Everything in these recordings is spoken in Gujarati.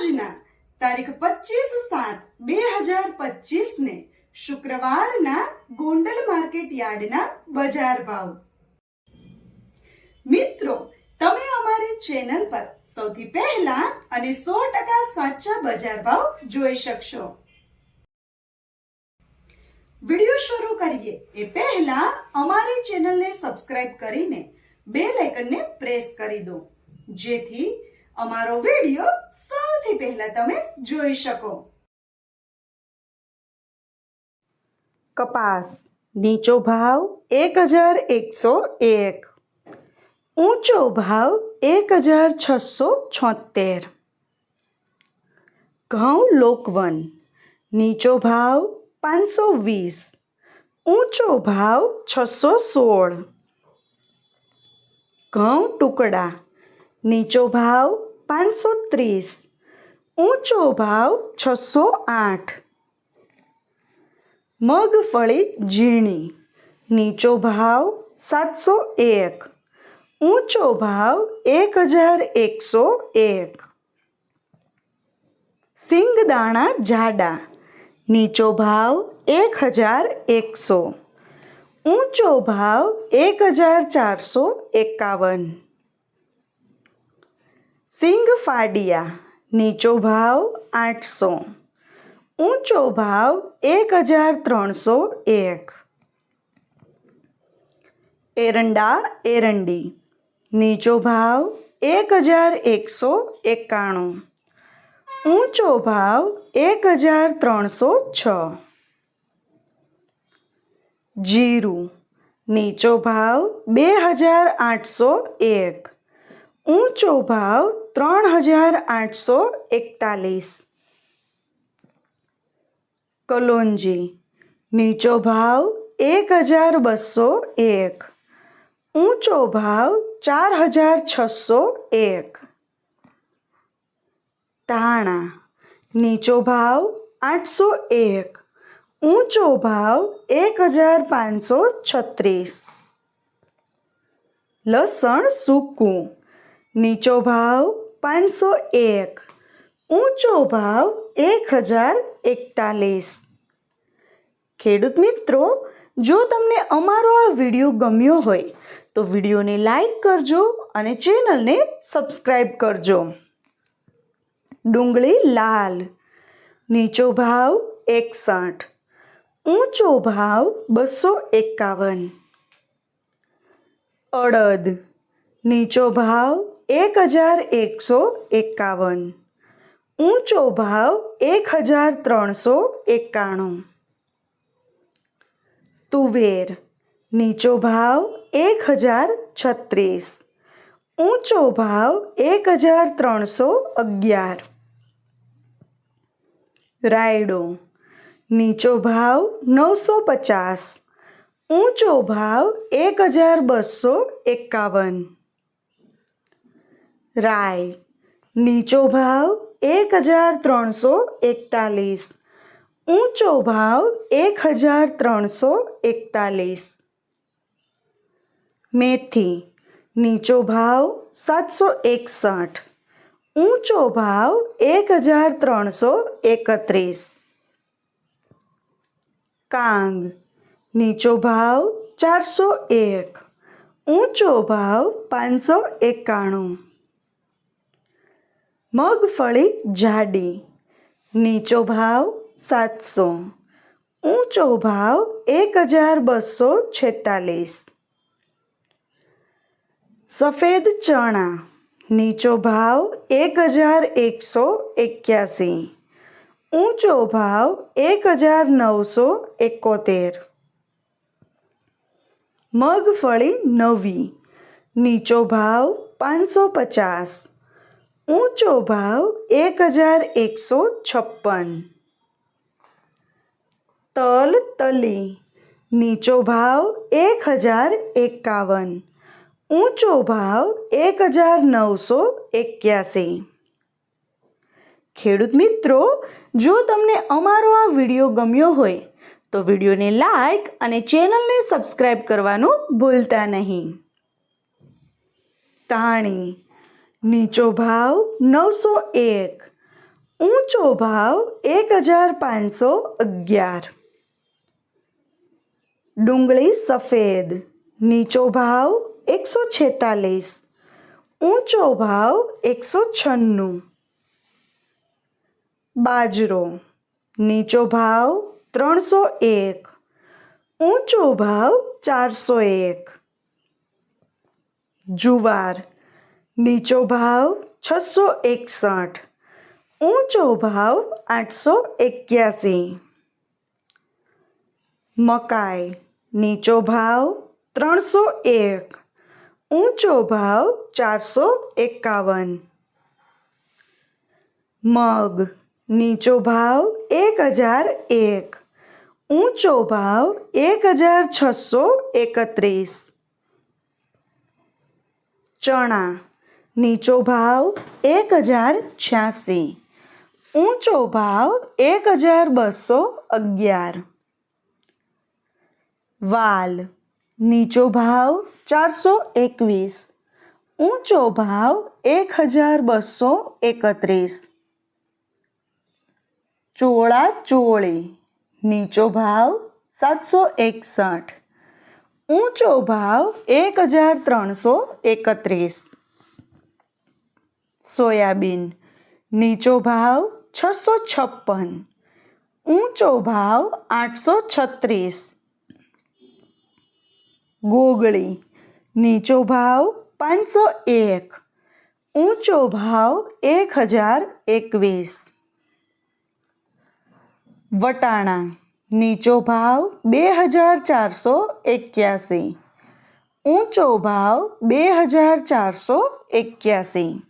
આજના તારીખ પચીસ સાત બે હજાર પચીસ ને શુક્રવારના ગોંડલ માર્કેટ યાર્ડના બજાર ભાવ. મિત્રો, તમે અમારી ચેનલ પર સૌથી પહેલા અને સો ટકા સાચા બજાર ભાવ જોઈ શકશો. વિડિયો શરૂ કરીએ. એ પહેલા અમારી ચેનલને સબસ્ક્રાઇબ કરીને બેલ આઇકનને પ્રેસ કરી દો. જેથી અમારો વિડિયો સૌથી પહેલા તમે જોઈ શકો. કપાસ. નીચો ભાવ એક હજાર એકસો એક. ઊંચો ભાવ એક હજાર છસો છોતેર ઘઉં લોકવન. નીચો ભાવ પાંચસો વીસ. ઊંચો ભાવ છસો સોળ. ઘઉં ટુકડા. નીચો ભાવ પાંચસો ત્રીસ. ઊંચો ભાવ છસો આઠ. મગફળી ઝીણી. નીચો ભાવ સાતસો એક. ઊંચો ભાવ એક હજાર એકસો એક. સિંગદાણા જાડા. નીચો ભાવ એક હજાર એકસો. ઊંચો ભાવ એક હજાર ચારસો એકાવન. સિંગ ફાડિયા નીચો ભાવ આઠસો. ઊંચો ભાવ એક હજાર ત્રણસો એક. એરંડા, એરંડી. નીચો ભાવ એક હજાર એકસો એકાણું. ઊંચો ભાવ એક હજાર ત્રણસો છ. જીરું. નીચો ભાવ બે હજાર આઠસો એક. ઊંચો ભાવ ત્રણ હજાર આઠસો એકતાલીસ. કલોંજી, નીચો ભાવ એક હજાર બસો એક. ઊંચો ભાવ ચાર હજાર છસો એક. ધાણા નીચો ભાવ આઠસો એક. ઊંચો ભાવ એક હજાર પાંચસો છત્રીસ. લસણ સૂકું. નીચો ભાવ પાંચસો એક, ઊંચો ભાવ એક હજાર એકતાલીસ. ખેડૂત મિત્રો, જો તમને અમારો આ વીડિયો ગમ્યો હોય, તો વિડીયોને લાઈક કરજો અને ચેનલને સબસ્ક્રાઈબ કરજો. ડુંગળી લાલ, નીચો ભાવ એકસઠ, ઊંચો ભાવ બસો એકાવન. અડદ, નીચો ભાવ એક હજાર એકસો એકાવન. ઊંચો ભાવ એક હજાર ત્રણસો એકાણું. તુવેર, નીચો ભાવ એક હજાર છત્રીસ. ઊંચો ભાવ એક હજાર ત્રણસો અગિયાર. રાયડો, નીચો ભાવ નવસો પચાસ. ઊંચો ભાવ એક હજાર બસો એકાવન. રાય. નીચો ભાવ એક હજાર ત્રણસો એકતાલીસ. ઊંચો ભાવ એક હજાર ત્રણસો એકતાલીસ. મેથી. નીચો ભાવ સાતસો એકસઠ. ઊંચો ભાવ એક હજાર ત્રણસો એકત્રીસ. કાંગ. નીચો ભાવ ચારસો એક. ઊંચો ભાવ પાંચસો એકાણું. મગફળી જાડી, નીચો ભાવ સાતસો, ઊંચો ભાવ એક હજાર બસો છેતાલીસ. સફેદ ચણા, નીચો ભાવ એક હજાર એકસો એક્યાસી, ઊંચો ભાવ એક હજાર નવસો એકોતેર. મગફળી નવી, નીચો ભાવ પાંચસો પચાસ ઊંચો ભાવ એક હજાર એકસો છપ્પન. તલ તલી, નીચો ભાવ એક હજાર એકાવન. ઊંચો ભાવ એક હજાર નવસો એક્યાસી. ખેડૂત મિત્રો, જો તમને અમારો આ વીડિયો ગમ્યો હોય, તો વિડીયોને લાઈક અને ચેનલને સબસ્ક્રાઈબ કરવાનું ભૂલતા નહીં. તાણી નીચો ભાવ નવસો એક, ઊંચો ભાવ એક હજાર પાંચસો અગિયાર. ડુંગળી સફેદ, નીચો ભાવ એકસો છેતાલીસ, ઊંચો ભાવ એકસો છન્નું. બાજરો, નીચો ભાવ ત્રણસો એક, ઊંચો ભાવ ચારસો એક. જુવાર નીચો ભાવ છસો એકસઠ. ઊંચો ભાવ આઠસો એક્યાસી. મકાઈ, નીચો ભાવ ત્રણસો એક. ઊંચો ભાવ ચારસો એકાવન. મગ, નીચો ભાવ એક હજાર એક. ઊંચો ભાવ એક હજાર છસો એકત્રીસ. ચણા નીચો ભાવ એક હજાર છ્યાસી ઊંચો ભાવ એક હજાર બસો અગિયાર વાલ, નીચો ભાવ ચારસો એકવીસ ઊંચો ભાવ એક હજાર બસો એકત્રીસ ચોળા ચોળી, નીચો ભાવ સાતસો એકસઠ ઊંચો ભાવ એક હજાર ત્રણસો એકત્રીસ સોયાબીન. નીચો ભાવ છસો છપ્પન. ઊંચો ભાવ આઠસો છત્રીસ. ગોગળી. નીચો ભાવ પાંચસો એક. ઊંચો ભાવ એક હજાર એકવીસ. વટાણા. નીચો ભાવ બે હજાર ચારસો એક્યાસી. ઊંચો ભાવ બે હજાર ચારસો એક્યાસી.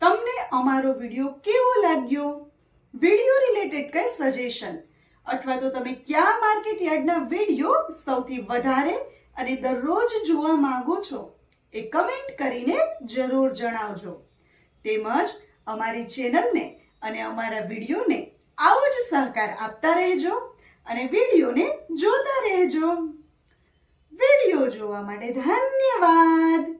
તમને અમારો વીડિયો કેવો લાગ્યો? વીડિયો રિલેટેડ કઈ સજેશન અથવા તો તમે કયા માર્કેટ યાર્ડના વીડિયો સૌથી વધારે અને દરરોજ જોવા માંગો છો એ કમેન્ટ કરીને જરૂર જણાવજો. તેમજ અમારી ચેનલને અને અમારા વિડીયોને આવો જ સહકાર આપતા રહેજો અને વિડીયોને જોતા રહેજો. વીડિયો જોવા માટે ધન્યવાદ!